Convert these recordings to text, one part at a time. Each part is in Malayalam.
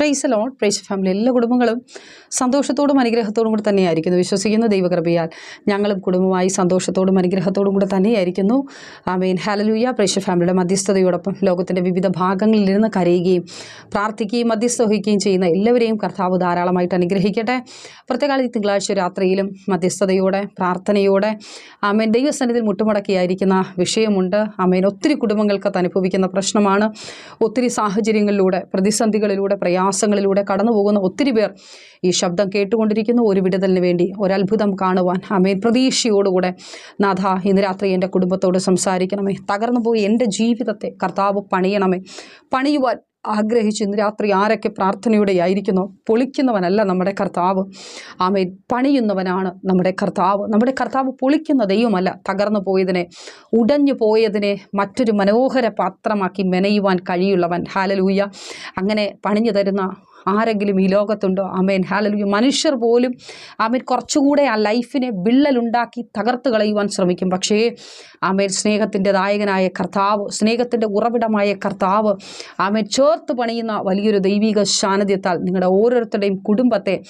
പ്രൈസ് ലോൺ പ്രൈസ് ഫാമിലി എല്ലാ കുടുംബങ്ങളും സന്തോഷത്തോടും അനുഗ്രഹത്തോടും കൂടെ തന്നെയായിരിക്കുന്നു. വിശ്വസിക്കുന്ന ദൈവകൃപയാൽ. ഞങ്ങളും കുടുംബമായി സന്തോഷത്തോടും അനുഗ്രഹത്തോടും കൂടെ തന്നെയായിരിക്കുന്നു. ആമേൻ. ഹാലലൂയ പ്രൈസ് ഫാമിലിയുടെ മധ്യസ്ഥതയോടൊപ്പം ലോകത്തിന്റെ വിവിധ ഭാഗങ്ങളിലിരുന്ന് കരയുകയും പ്രാർത്ഥിക്കുകയും മധ്യസ്ഥ വഹിക്കുകയും ചെയ്യുന്ന എല്ലാവരെയും കർത്താവ് ധാരാളമായിട്ട് അനുഗ്രഹിക്കട്ടെ. പ്രത്യേകാല തിങ്കളാഴ്ച രാത്രിയിലും മധ്യസ്ഥതയോടെ പ്രാർത്ഥനയോടെ ആമേൻ ദൈവസന്നിധിയിൽ മുട്ടുമടക്കിയായിരിക്കുന്ന വിഷയമുണ്ട്. ആമേൻ. ഒത്തിരി കുടുംബങ്ങൾക്ക് അനുഭവിക്കുന്ന പ്രശ്നമാണ്. ഒത്തിരി സാഹചര്യങ്ങളിലൂടെ പ്രതിസന്ധികളിലൂടെ പ്രയാസങ്ങളിലൂടെ കടന്നു പോകുന്ന ഒത്തിരി പേർ ഈ ശബ്ദം കേട്ടുകൊണ്ടിരിക്കുന്നു. ഒരു വിടുതലിന് വേണ്ടി ഒരത്ഭുതം കാണുവാൻ. അമേ പ്രതീക്ഷയോടുകൂടെ നാഥ ഇന്ന് രാത്രി എന്റെ കുടുംബത്തോട് സംസാരിക്കണമേ. തകർന്നു പോയി എന്റെ ജീവിതത്തെ കർത്താവ് പണിയണമേ. പണിയുവാൻ ആഗ്രഹിച്ച് ഇന്ന് രാത്രി ആരൊക്കെ പ്രാർത്ഥനയുടെ ആയിരിക്കുന്നു? പൊളിക്കുന്നവനല്ല നമ്മുടെ കർത്താവ്. ആമേൻ. പണിയുന്നവനാണ് നമ്മുടെ കർത്താവ്. നമ്മുടെ കർത്താവ് പൊളിക്കുന്ന ദൈവമല്ല. തകർന്നു പോയതിനെ ഉടഞ്ഞു പോയതിനെ മറ്റൊരു മനോഹര പാത്രമാക്കി മെനയുവാൻ കഴിയുള്ളവൻ. ഹാലലൂയ അങ്ങനെ പണിഞ്ഞു തരുന്ന ആരെങ്കിലും ഈ ലോകത്തുണ്ടോ? അമേൻ ഹാലലു മനുഷ്യർ പോലും ആമേൻ കുറച്ചുകൂടെ ആ ലൈഫിനെ വിള്ളലുണ്ടാക്കി തകർത്ത് കളയുവാൻ ശ്രമിക്കും. പക്ഷേ അമേൻ സ്നേഹത്തിന്റെ ദായകനായ കർത്താവ് സ്നേഹത്തിന്റെ ഉറവിടമായ കർത്താവ് ആമേൻ ചേർത്ത് പണിയുന്ന വലിയൊരു ദൈവിക സാന്നിധ്യത്താൽ നിങ്ങളുടെ ഓരോരുത്തരുടെയും കുടുംബത്തെ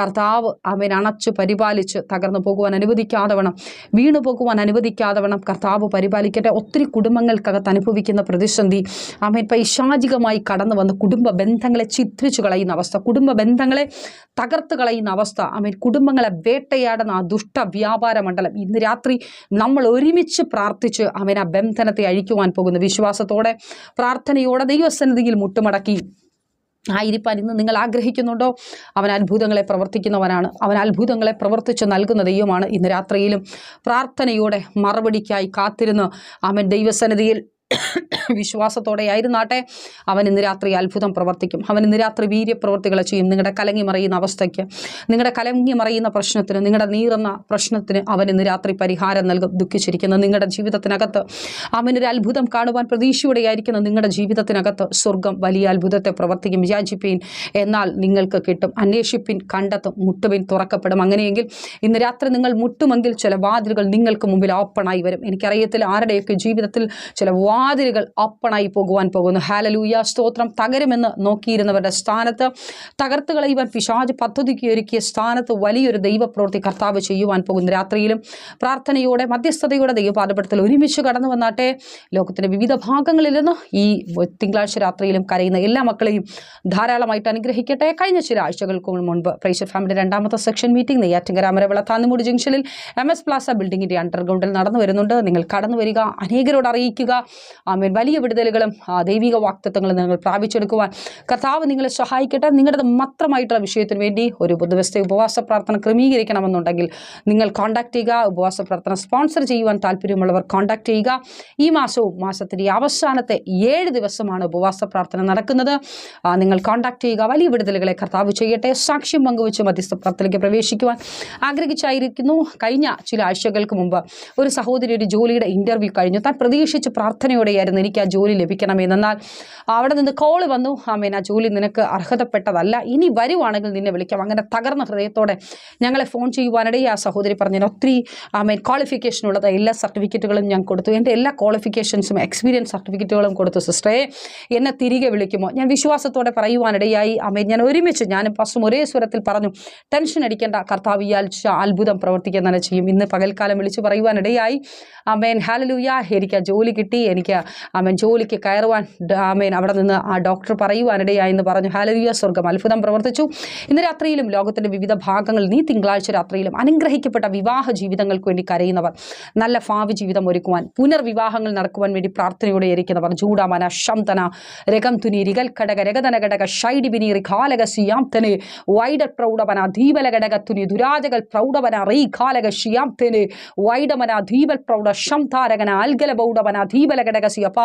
കർത്താവ് ആമേൻ അണച്ചു പരിപാലിച്ച് തകർന്നു പോകുവാൻ അനുവദിക്കാതെ വേണം വീണു പോകുവാൻ അനുവദിക്കാതെ വേണം കർത്താവ് പരിപാലിക്കട്ടെ. ഒത്തിരി കുടുംബങ്ങൾക്കകത്ത് അനുഭവിക്കുന്ന പ്രതിസന്ധി അമേൻ പൈശാചികമായി കടന്നു വന്ന് കുടുംബ ബന്ധങ്ങളെ ചിത്രിച്ചു കളയുന്ന അവസ്ഥ കുടുംബ ബന്ധങ്ങളെ തകർത്ത് കളയുന്ന അവസ്ഥ ആമേൻ കുടുംബങ്ങളെ വേട്ടയാടുന്ന ആ ദുഷ്ട വ്യാപാര മണ്ഡലം. ഇന്ന് രാത്രി നമ്മൾ ഒരുമിച്ച് പ്രാർത്ഥിച്ച് അവൻ ആ ബന്ധനത്തെ അഴിക്കുവാൻ പോകുന്ന. വിശ്വാസത്തോടെ പ്രാർത്ഥനയോടെ ദൈവസന്നിധിയിൽ മുട്ടുമടക്കി. ആയിരിക്കാൻ ഇന്ന് നിങ്ങൾ ആഗ്രഹിക്കുന്നുണ്ടോ? അവൻ അത്ഭുതങ്ങളെ പ്രവർത്തിക്കുന്നവനാണ്. അവൻ അത്ഭുതങ്ങളെ പ്രവർത്തിച്ച് നൽകുന്ന ദൈവമാണ് ഇന്ന് രാത്രിയിലും പ്രാർത്ഥനയോടെ മറുപടിക്കായി കാത്തിരുന്ന് അവൻ ദൈവസന്നിധിയിൽ വിശ്വാസത്തോടെ ആയിരുന്നാട്ടെ. അവൻ ഇന്ന് രാത്രി അത്ഭുതം പ്രവർത്തിക്കും. അവൻ ഇന്ന് രാത്രി വീര്യപ്രവർത്തികളെ ചെയ്യും. നിങ്ങളുടെ കലങ്ങി മറിയുന്ന അവസ്ഥയ്ക്ക് നിങ്ങളുടെ കലങ്ങി മറിയുന്ന പ്രശ്നത്തിന് നിങ്ങളുടെ നീറുന്ന പ്രശ്നത്തിന് അവൻ ഇന്ന് രാത്രി പരിഹാരം നൽകും. ദുഃഖിച്ചിരിക്കുന്ന. നിങ്ങളുടെ ജീവിതത്തിനകത്ത് അവനൊരു അത്ഭുതം കാണുവാൻ പ്രതീക്ഷയോടെ ആയിരിക്കുന്ന നിങ്ങളുടെ ജീവിതത്തിനകത്ത് സ്വർഗം വലിയ അത്ഭുതത്തെ പ്രവർത്തിക്കും. വിചാരിപ്പിൻ എന്നാൽ നിങ്ങൾക്ക് കിട്ടും. അന്വേഷിപ്പിൻ കണ്ടെത്തും. മുട്ടുവിൻ തുറക്കപ്പെടും. അങ്ങനെയെങ്കിൽ ഇന്ന് രാത്രി നിങ്ങൾ മുട്ടുമെങ്കിൽ ചില വാതിലുകൾ നിങ്ങൾക്ക് മുമ്പിൽ ഓപ്പണായി വരും. എനിക്കറിയത്തില്ല ആരുടെയൊക്കെ ജീവിതത്തിൽ ചില വാതിലുകൾ ഓപ്പണായി പോകുവാൻ പോകുന്നു. ഹാലലൂയ സ്തോത്രം തകരുമെന്ന് നോക്കിയിരുന്നവരുടെ സ്ഥാനത്ത് തകർത്ത് കളയുവാൻ പിശാജ് പദ്ധതിക്ക് ഒരുക്കിയ സ്ഥാനത്ത് വലിയൊരു ദൈവപ്രവൃത്തി കർത്താവ് ചെയ്യുവാൻ പോകുന്ന. രാത്രിയിലും പ്രാർത്ഥനയോടെ മധ്യസ്ഥതയോടെ ദൈവപാതപ്പെടുത്തൽ ഒരുമിച്ച് കടന്നു വന്നാട്ടെ. ലോകത്തിന്റെ വിവിധ ഭാഗങ്ങളിൽ നിന്ന് ഈ തിങ്കളാഴ്ച രാത്രിയിലും കരയുന്ന എല്ലാ മക്കളെയും ധാരാളമായിട്ട് അനുഗ്രഹിക്കട്ടെ. കഴിഞ്ഞ ചില ആഴ്ചകൾക്ക് മുൻപ് പ്രേഷർ ഫാമിലി രണ്ടാമത്തെ സെക്ഷൻ മീറ്റിംഗ് നെയ്യാറ്റിങ്കര അമരവിള താന്നുമൂടി ജംഗ്ഷനിൽ എം എസ് പ്ലാസ ബിൽഡിങ്ങിന്റെ അണ്ടർഗ്രൗണ്ടിൽ നടന്നു വരുന്നുണ്ട്. നിങ്ങൾ കടന്നു വരിക അനേകരോട് അറിയിക്കുക. ആമേൻ. വലിയ വിടുതലുകളും ദൈവിക വാക്തത്വങ്ങളും നിങ്ങൾ പ്രാപിച്ചെടുക്കുവാൻ കർത്താവ് നിങ്ങളെ സഹായിക്കട്ടെ. നിങ്ങളുടെ മാത്രമായിട്ടുള്ള വിഷയത്തിന് വേണ്ടി ഒരു ദിവസത്തെ ഉപവാസ പ്രാർത്ഥന ക്രമീകരിക്കണമെന്നുണ്ടെങ്കിൽ നിങ്ങൾ കോൺടാക്ട് ചെയ്യുക. ഉപവാസ പ്രാർത്ഥന സ്പോൺസർ ചെയ്യുവാൻ താല്പര്യമുള്ളവർ കോൺടാക്ട് ചെയ്യുക. ഈ മാസവും മാസത്തിന്റെ അവസാനത്തെ ഏഴ് ദിവസമാണ് ഉപവാസ പ്രാർത്ഥന നടക്കുന്നത്. നിങ്ങൾ കോൺടാക്ട് ചെയ്യുക. വലിയ വിടുതലുകളെ കർത്താവ് ചെയ്യട്ടെ. സാക്ഷ്യം പങ്കുവച്ച് മധ്യസ്ഥ പ്രാർത്ഥനയ്ക്ക് പ്രവേശിക്കുവാൻ ആഗ്രഹിച്ചായിരിക്കുന്നു. കഴിഞ്ഞ ചില ആഴ്ചകൾക്ക് മുമ്പ് ഒരു സഹോദരി ഒരു ജോലിയുടെ ഇന്റർവ്യൂ കഴിഞ്ഞു. താൻ പ്രതീക്ഷിച്ച് പ്രാർത്ഥനയോടെയായിരുന്നു എനിക്ക് ആ ജോലി ലഭിക്കണമെന്ന്. എന്നാൽ അവിടെ നിന്ന് കോൾ വന്നു. ആമേൻ ആ ജോലി നിനക്ക് അർഹതപ്പെട്ടതല്ല. ഇനി വരുവാണെങ്കിൽ നിന്നെ വിളിക്കാം. അങ്ങനെ തകർന്ന ഹൃദയത്തോടെ ഞങ്ങളെ ഫോൺ ചെയ്യുവാനിടയിൽ ആ സഹോദരി പറഞ്ഞു "ഞാൻ ഒത്തിരി ആമേൻ ക്വാളിഫിക്കേഷൻ ഉള്ളത് എല്ലാ സർട്ടിഫിക്കറ്റുകളും ഞാൻ കൊടുത്തു. എന്റെ എല്ലാ ക്വാളിഫിക്കേഷൻസും എക്സ്പീരിയൻസ് സർട്ടിഫിക്കറ്റുകളും കൊടുത്തു സിസ്റ്ററെ എന്നെ തിരികെ വിളിക്കുമോ? ഞാൻ വിശ്വാസത്തോടെ പറയുവാനിടയായി. ആമേൻ ഞാൻ ഒരുമിച്ച് ഞാനും പസും ഒരേ സ്വരത്തിൽ പറഞ്ഞു ടെൻഷൻ അടിക്കേണ്ട കർത്താവ് ഈ ആഴ്ച അത്ഭുതം പ്രവർത്തിക്കാൻ തന്നെ ചെയ്യും. ഇന്ന് പകൽക്കാലം വിളിച്ച് പറയുവാനിടയായി. ആമേൻ ഹാലലൂയ എനിക്ക് ആ ജോലി കിട്ടി എനിക്ക് ആമേൻ ജോലിക്ക് കയറുവാൻ ആമേൻ അവിടെ നിന്ന് ആ ഡോക്ടർ പറയുവാനിടയായി എന്ന് പറഞ്ഞു. ഹാലരിയ സ്വർഗം അത്ഭുതം പ്രവർത്തിച്ചു. ഇന്ന് രാത്രിയിലും ലോകത്തിന്റെ വിവിധ ഭാഗങ്ങളിൽ നീ തിങ്കളാഴ്ച രാത്രിയിലും അനുഗ്രഹിക്കപ്പെട്ട വിവാഹ ജീവിതങ്ങൾക്ക് വേണ്ടി കരയുന്നവർ നല്ല ഭാവി ജീവിതം ഒരുക്കുവാൻ പുനർവിവാഹങ്ങൾ നടക്കുവാൻ വേണ്ടി പ്രാർത്ഥനയോടെ ഇരിക്കുന്നവർ ചൂടാമന ശംതന രകം തുനി രികൽ ഘടക രഗതന ഘടക ഷൈഡി ബിനി റിഖാലക സിയാംതന് വൈഡ പ്രൗഢവന ധീപല ഘടക തുനി ദുരാജകൾ പ്രൗഢവന റീഖാലക ഷിയാംതന് വൈഡമന ധീപൽ പ്രൗഢ ശംതാരകന അൽഗല ബൗഡവന ധീബല ഘടക സിയപ്പ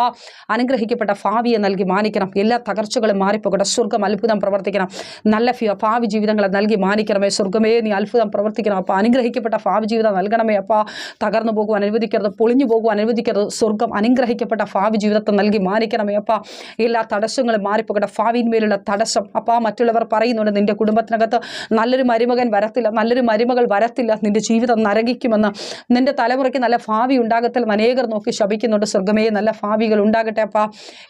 അനുഗ്രഹിക്കപ്പെട്ട ഭാവിയെ നൽകി മാനിക്കണം. എല്ലാ തകർച്ചകളും മാറിപ്പോകട്ടെ. സ്വർഗം അത്ഭുതം പ്രവർത്തിക്കണം. നല്ല ഭാവി ജീവിതങ്ങളെ നൽകി മാനിക്കണമേ. സ്വർഗമേ നീ അത്ഭുതം പ്രവർത്തിക്കണം. അപ്പോൾ അനുഗ്രഹിക്കപ്പെട്ട ഭാവി ജീവിതം നൽകണമേ. അപ്പോൾ തകർന്നു പോകുവാൻ അനുവദിക്കരുത്. പൊളിഞ്ഞു പോകുവാൻ അനുവദിക്കരുത്. സ്വർഗം അനുഗ്രഹിക്കപ്പെട്ട ഭാവി ജീവിതത്തെ നൽകി മാനിക്കണമേ. അപ്പോൾ എല്ലാ തടസ്സങ്ങളും മാറിപ്പോകട്ടെ. ഭാവിന്മേലുള്ള തടസ്സം. അപ്പോൾ മറ്റുള്ളവർ പറയുന്നുണ്ട് നിന്റെ കുടുംബത്തിനകത്ത് നല്ലൊരു മരുമകൻ വരത്തില്ല. നല്ലൊരു മരുമകൾ വരത്തില്ല. നിന്റെ ജീവിതം നരകിക്കുമെന്ന്. നിന്റെ തലമുറയ്ക്ക് നല്ല ഭാവി ഉണ്ടാകത്തില്ല അനേകർ നോക്കി ശപിക്കുന്നുണ്ട്. സ്വർഗമേ നല്ല ഭാവികൾ ഉണ്ടാകട്ടെ അപ്പ.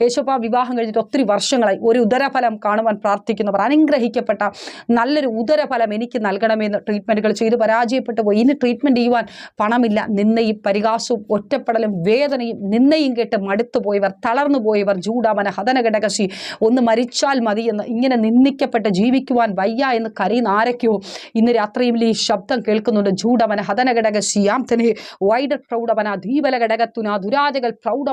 യേശോപ്പ വിവാഹം കഴിഞ്ഞിട്ട് ഒത്തിരി വർഷങ്ങളായി. ഒരു ഉദരഫലം കാണുവാൻ പ്രാർത്ഥിക്കുന്നവർ അനുഗ്രഹിക്കപ്പെട്ട നല്ലൊരു ഉദരഫലം എനിക്ക് നൽകണമെന്ന് ട്രീറ്റ്മെന്റുകൾ ചെയ്ത് പരാജയപ്പെട്ടു പോയി. ഇനി ട്രീറ്റ്മെന്റ് ചെയ്യുവാൻ പണമില്ല. നിന്നയും പരിഹാസവും ഒറ്റപ്പെടലും വേദനയും നിന്നയും കേട്ട് മടുത്തു പോയവർ തളർന്നു പോയവർ ജൂഡാമന ഹതനഘടകശി ഒന്ന് മരിച്ചാൽ മതിയെന്ന് ഇങ്ങനെ നിന്ദിക്കപ്പെട്ട് ജീവിക്കുവാൻ വയ്യ എന്ന് കരയുന്ന ആരൊക്കെയോ ഇന്ന് രാത്രിയിൽ ഈ ശബ്ദം കേൾക്കുന്നുണ്ട്. ജൂഡമന ഹതനഘടകശി യാം തന്നെ വൈഡർ പ്രൗഢമന ദീപല ഘടകത്തുന ദുരാജകൾ പ്രൗഢ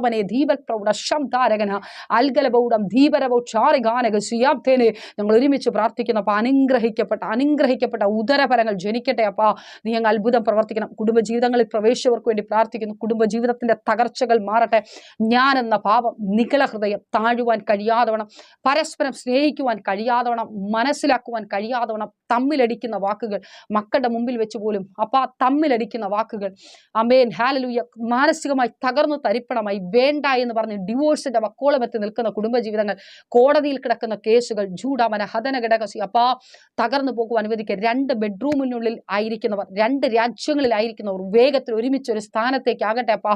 ശംധാരകന അൽഗലബൗഡം ധീപരവോ ചാറിഗാനക സിയാം തേനെ ഞങ്ങൾ ഒരുമിച്ച് പ്രാർത്ഥിക്കുന്ന അപ്പം അനുഗ്രഹിക്കപ്പെട്ട അനുഗ്രഹിക്കപ്പെട്ട ഉദരഫലങ്ങൾ ജനിക്കട്ടെ അപ്പാ. നീ അങ്ങ് അത്ഭുതം പ്രവർത്തിക്കണം. കുടുംബജീവിതങ്ങളിൽ പ്രവേശിച്ചവർക്ക് വേണ്ടി പ്രാർത്ഥിക്കുന്നു. കുടുംബജീവിതത്തിന്റെ തകർച്ചകൾ മാറട്ടെ. ഞാൻ എന്ന പാപം നിഖില ഹൃദയം താഴുവാൻ കഴിയാതവണം പരസ്പരം സ്നേഹിക്കുവാൻ കഴിയാതവണം മനസ്സിലാക്കുവാൻ കഴിയാതവണം തമ്മിലടിക്കുന്ന വാക്കുകൾ മക്കളുടെ മുമ്പിൽ വെച്ച് പോലും അപ്പാ തമ്മിലടിക്കുന്ന വാക്കുകൾ. Amen hallelujah. മാനസികമായി തകർന്നു തരിപ്പണമായി വേണ്ട എന്ന് പറഞ്ഞ് ഡിവോഴ്സിന്റെ വക്കോളമെത്തി നിൽക്കുന്ന കുടുംബജീവിതങ്ങൾ കോടതിയിൽ കിടക്കുന്ന കേസുകൾ ജൂഡാമന ഹതന ഘടകസി അപ്പാ തകർന്നു പോകുവാൻ അനുവദിക്കുക രണ്ട് ബെഡ്റൂമിനുള്ളിൽ ആയിരിക്കുന്നവർ രണ്ട് രാജ്യങ്ങളിലായിരിക്കുന്നവർ വേഗത്തിൽ ഒരുമിച്ച് ഒരു സ്ഥാനത്തേക്ക് ആകട്ടെ അപ്പാ.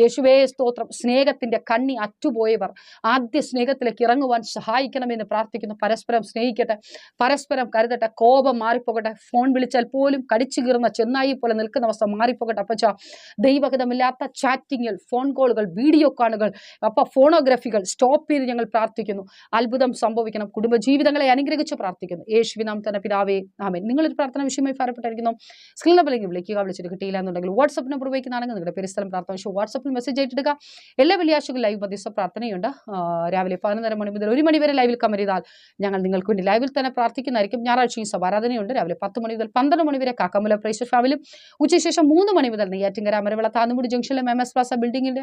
യേശുവേ സ്തോത്രം. സ്നേഹത്തിന്റെ കണ്ണി അറ്റുപോയവർ ആദ്യ സ്നേഹത്തിലേക്ക് ഇറങ്ങുവാൻ സഹായിക്കണമെന്ന് പ്രാർത്ഥിക്കുന്നു. പരസ്പരം സ്നേഹിക്കട്ടെ. പരസ്പരം കരുതട്ടെ. കോപം മാറിപ്പോകട്ടെ. ഫോൺ വിളിച്ചാൽ പോലും കടിച്ചു കീറുന്ന ചെന്നായി പോലെ നിൽക്കുന്ന അവസ്ഥ മാറിപ്പോകട്ടെ അപ്പച്ച. ദൈവഗതമില്ലാത്ത ചാറ്റിങ്ങുകൾ ഫോൺ കോളുകൾ വീഡിയോ കാണുകൾ അപ്പ ഫോണോഗ്രഫികൾ സ്റ്റോപ്പ് ചെയ്ത് ഞങ്ങൾ പ്രാർത്ഥിക്കുന്നു. അത്ഭുതം സംഭവിക്കണം. കുടുംബജീവിതങ്ങളെ അനുഗ്രഹിച്ച് പ്രാർത്ഥിക്കുന്നു. യേശുവിനാം തന്നെ പിതാവേ ആമേൻ. നിങ്ങളൊരു പ്രാർത്ഥന വിഷയമായി ഭാരപ്പെട്ടായിരിക്കുന്നു. സ്ക്രീൻ നമ്പറിലേക്ക് വിളിക്കുക വിളിച്ചിട്ട് കിട്ടിയില്ല എന്നുണ്ടെങ്കിൽ വാട്സപ്പ് നമ്പർ ഉപയോഗിക്കുന്നതാണെങ്കിൽ നിങ്ങളുടെ പെരിസ്ഥലം പ്രാർത്ഥന. വിഷയം വാട്സപ്പിൽ മെസ്സേജ് ആയിട്ടിടുക എല്ലാ വെള്ളിയാഴ്ചകളും ലൈവ് മധ്യസ്ഥ പ്രാർത്ഥനയുണ്ട്. രാവിലെ പതിനൊന്നര മണി മുതൽ ഒരു മണി വരെ ലൈവിൽ കമർ ചെയ്താൽ ഞങ്ങൾ നിങ്ങൾക്ക് വേണ്ടി ലൈവിൽ തന്നെ പ്രാർത്ഥിക്കുന്നതായിരിക്കും. ഞായറാഴ്ചയും സഭാരാധനയുണ്ട് രാവിലെ പത്ത് മണി മുതൽ പന്ത്രണ്ട് മണി വരെ കാക്കമല പ്രേഷർ ഫാമിലും. ഉച്ചശേഷം മൂന്ന് മണി മുതൽ നെയ്യാറ്റിങ്കര അമരവിള താന്നുമുടി ജംഗ്ഷനിലും എം എസ് പ്ലാസ ബിൽഡിംഗിന്റെ